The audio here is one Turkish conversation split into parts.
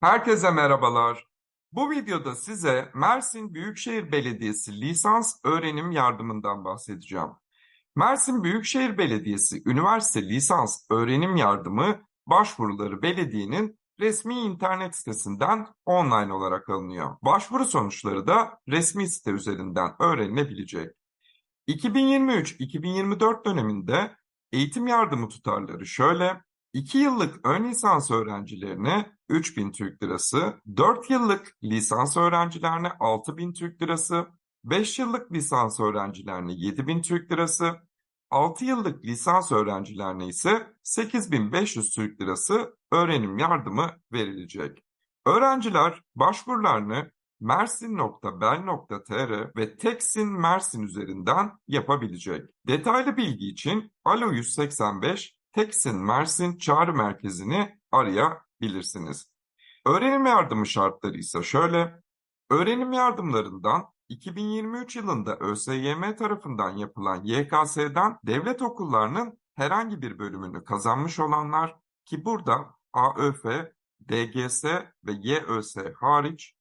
Herkese merhabalar. Bu videoda size Mersin Büyükşehir Belediyesi lisans öğrenim yardımından bahsedeceğim. Mersin Büyükşehir Belediyesi Üniversite Lisans Öğrenim Yardımı başvuruları belediyenin resmi internet sitesinden online olarak alınıyor. Başvuru sonuçları da resmi site üzerinden öğrenilebilecek. 2023-2024 döneminde eğitim yardımı tutarları şöyle. 2 yıllık ön lisans öğrencilerine 3000 Türk Lirası, 4 yıllık lisans öğrencilerine 6000 Türk Lirası, 5 yıllık lisans öğrencilerine 7000 Türk Lirası, 6 yıllık lisans öğrencilerine ise 8500 Türk Lirası öğrenim yardımı verilecek. Öğrenciler başvurularını mersin.bel.tr ve Teksin Mersin üzerinden yapabilecek. Detaylı bilgi için Alo 185 Teksin Mersin Çağrı Merkezi'ni arayabilirsiniz. Öğrenim yardımı şartları ise şöyle. Öğrenim yardımlarından 2023 yılında ÖSYM tarafından yapılan YKS'den devlet okullarının herhangi bir bölümünü kazanmış olanlar ki burada AÖF, DGS ve YÖS hariç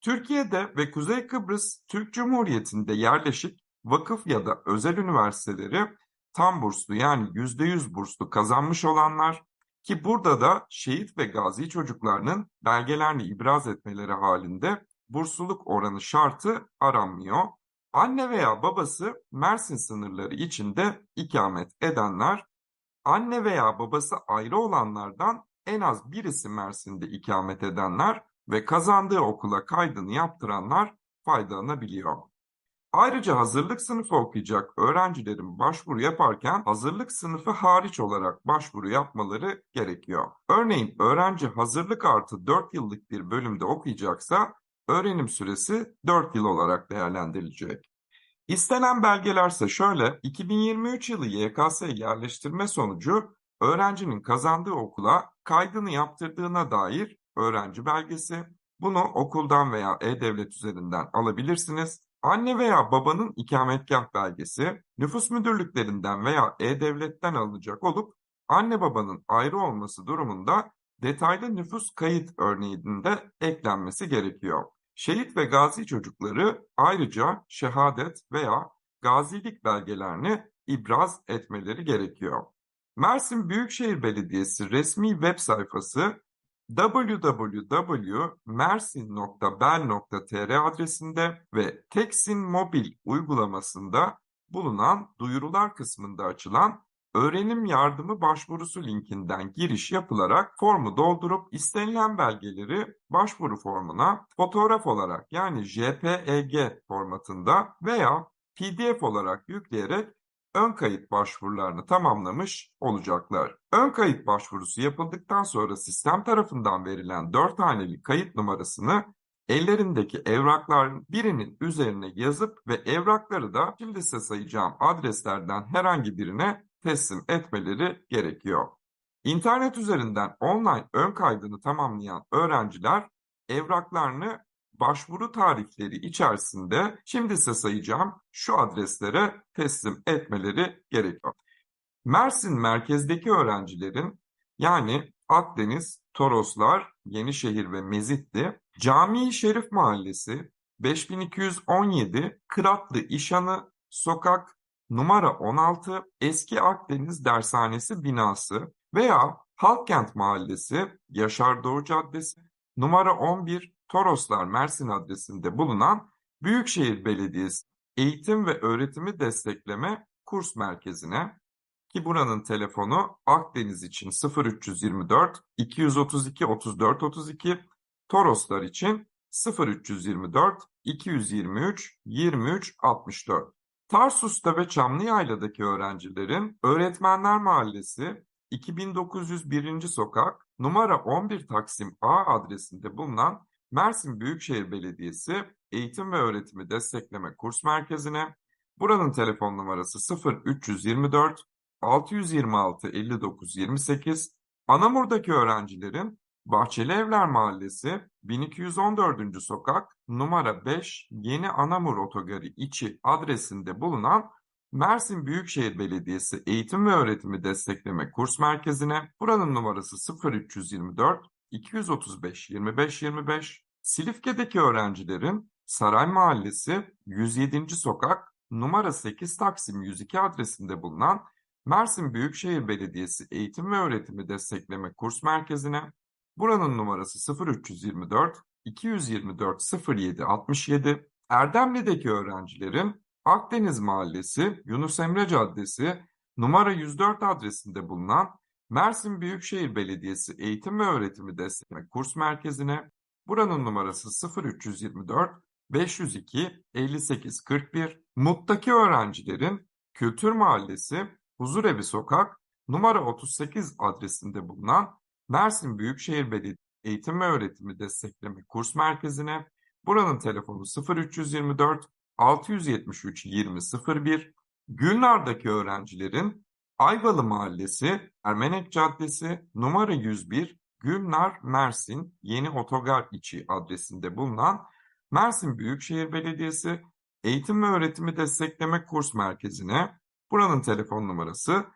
Türkiye'de ve Kuzey Kıbrıs Türk Cumhuriyeti'nde yerleşik vakıf ya da özel üniversiteleri tam burslu yani %100 burslu kazanmış olanlar ki burada da şehit ve gazi çocuklarının belgelerini ibraz etmeleri halinde bursluluk oranı şartı aranmıyor. Anne veya babası Mersin sınırları içinde ikamet edenler, anne veya babası ayrı olanlardan en az birisi Mersin'de ikamet edenler ve kazandığı okula kaydını yaptıranlar faydalanabiliyor. Ayrıca hazırlık sınıfı okuyacak öğrencilerin başvuru yaparken hazırlık sınıfı hariç olarak başvuru yapmaları gerekiyor. Örneğin öğrenci hazırlık artı 4 yıllık bir bölümde okuyacaksa öğrenim süresi 4 yıl olarak değerlendirilecek. İstenen belgelerse şöyle, 2023 yılı YKS yerleştirme sonucu öğrencinin kazandığı okula kaydını yaptırdığına dair öğrenci belgesi. Bunu okuldan veya e-devlet üzerinden alabilirsiniz. Anne veya babanın ikametgah belgesi nüfus müdürlüklerinden veya e-devletten alınacak olup anne babanın ayrı olması durumunda detaylı nüfus kayıt örneğinin de eklenmesi gerekiyor. Şehit ve gazi çocukları ayrıca şehadet veya gazilik belgelerini ibraz etmeleri gerekiyor. Mersin Büyükşehir Belediyesi resmi web sayfası www.mersin.bel.tr adresinde ve Teksin Mobil uygulamasında bulunan duyurular kısmında açılan öğrenim yardımı başvurusu linkinden giriş yapılarak formu doldurup istenilen belgeleri başvuru formuna fotoğraf olarak yani JPEG formatında veya PDF olarak yükleyerek ön kayıt başvurularını tamamlamış olacaklar. Ön kayıt başvurusu yapıldıktan sonra sistem tarafından verilen 4 haneli kayıt numarasını ellerindeki evrakların birinin üzerine yazıp ve evrakları da şimdi size sayacağım adreslerden herhangi birine teslim etmeleri gerekiyor. İnternet üzerinden online ön kaydını tamamlayan öğrenciler evraklarını başvuru tarihleri içerisinde şimdi size sayacağım şu adreslere teslim etmeleri gerekiyor. Mersin merkezdeki öğrencilerin yani Akdeniz, Toroslar, Yenişehir ve Mezitli, Camii Şerif Mahallesi, 5217 Kıratlı İşanı Sokak numara 16 Eski Akdeniz Dershanesi binası veya Halkkent Mahallesi, Yaşar Doğu Caddesi, numara 11 Toroslar Mersin adresinde bulunan Büyükşehir Belediyesi Eğitim ve Öğretimi Destekleme Kurs Merkezi'ne ki buranın telefonu Akdeniz için 0324 232 34 32, Toroslar için 0324 223 23 64. Tarsus'ta ve Çamlıyayla'daki öğrencilerin Öğretmenler Mahallesi 2901. Sokak numara 11 Taksim A adresinde bulunan Mersin Büyükşehir Belediyesi Eğitim ve Öğretimi Destekleme Kurs Merkezi'ne buranın telefon numarası 0324 626 59 28 Anamur'daki öğrencilerin Bahçeli Evler Mahallesi 1214. Sokak numara 5 Yeni Anamur Otogarı içi adresinde bulunan Mersin Büyükşehir Belediyesi Eğitim ve Öğretimi Destekleme Kurs Merkezi'ne buranın numarası 0324 235 25 25. Silifke'deki öğrencilerin Saray Mahallesi 107. Sokak numara 8 Taksim 102 adresinde bulunan Mersin Büyükşehir Belediyesi Eğitim ve Öğretimi Destekleme Kurs Merkezi'ne buranın numarası 0324 224 07 67 Erdemli'deki öğrencilerin Akdeniz Mahallesi Yunus Emre Caddesi numara 104 adresinde bulunan Mersin Büyükşehir Belediyesi Eğitim ve Öğretimi Destekleme Kurs Merkezi'ne buranın numarası 0324 502 58 41 Mut'taki öğrencilerin Kültür Mahallesi Huzurevi Sokak numara 38 adresinde bulunan Mersin Büyükşehir Belediyesi Eğitim ve Öğretimi Destekleme Kurs Merkezi'ne buranın telefonu 0324 673 2001 Gülnar'daki öğrencilerin Ayvalı Mahallesi Ermenek Caddesi numara 101 Gülnar Mersin Yeni Otogar içi adresinde bulunan Mersin Büyükşehir Belediyesi Eğitim ve Öğretimi Destekleme Kurs Merkezi'ne buranın telefon numarası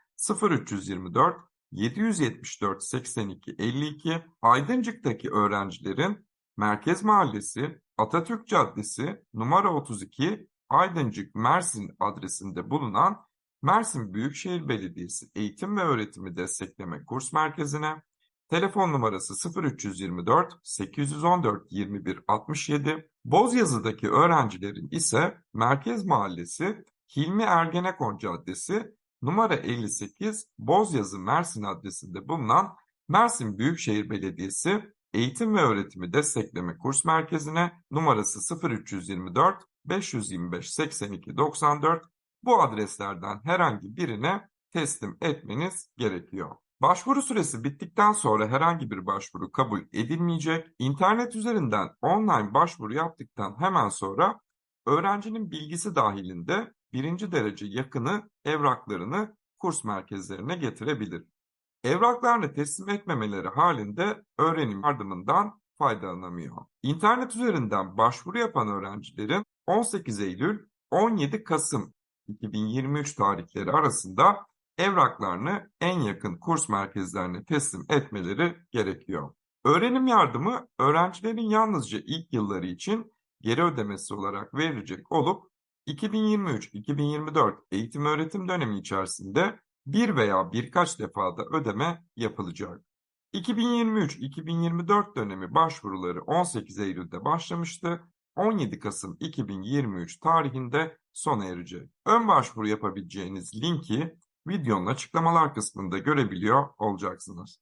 0324 774 82 52 Aydıncık'taki öğrencilerin Merkez Mahallesi Atatürk Caddesi numara 32 Aydıncık Mersin adresinde bulunan Mersin Büyükşehir Belediyesi Eğitim ve Öğretimi Destekleme Kurs Merkezi'ne telefon numarası 0324 814 21 67 Bozyazı'daki öğrencilerin ise Merkez Mahallesi Hilmi Ergenekon Caddesi numara 58 Bozyazı Mersin adresinde bulunan Mersin Büyükşehir Belediyesi Eğitim ve Öğretimi Destekleme Kurs Merkezi'ne numarası 0324 525 82 94 bu adreslerden herhangi birine teslim etmeniz gerekiyor. Başvuru süresi bittikten sonra herhangi bir başvuru kabul edilmeyecek. İnternet üzerinden online başvuru yaptıktan hemen sonra öğrencinin bilgisi dahilinde birinci derece yakını evraklarını kurs merkezlerine getirebilir. Evraklarını teslim etmemeleri halinde öğrenim yardımından faydalanamıyor. İnternet üzerinden başvuru yapan öğrencilerin 18 Eylül 17 Kasım 2023 tarihleri arasında evraklarını en yakın kurs merkezlerine teslim etmeleri gerekiyor. Öğrenim yardımı öğrencilerin yalnızca ilk yılları için geri ödemesi olarak verilecek olup 2023-2024 eğitim öğretim dönemi içerisinde bir veya birkaç defada ödeme yapılacak. 2023-2024 dönemi başvuruları 18 Eylül'de başlamıştı. 17 Kasım 2023 tarihinde sona erecek. Ön başvuru yapabileceğiniz linki videonun açıklamalar kısmında görebiliyor olacaksınız.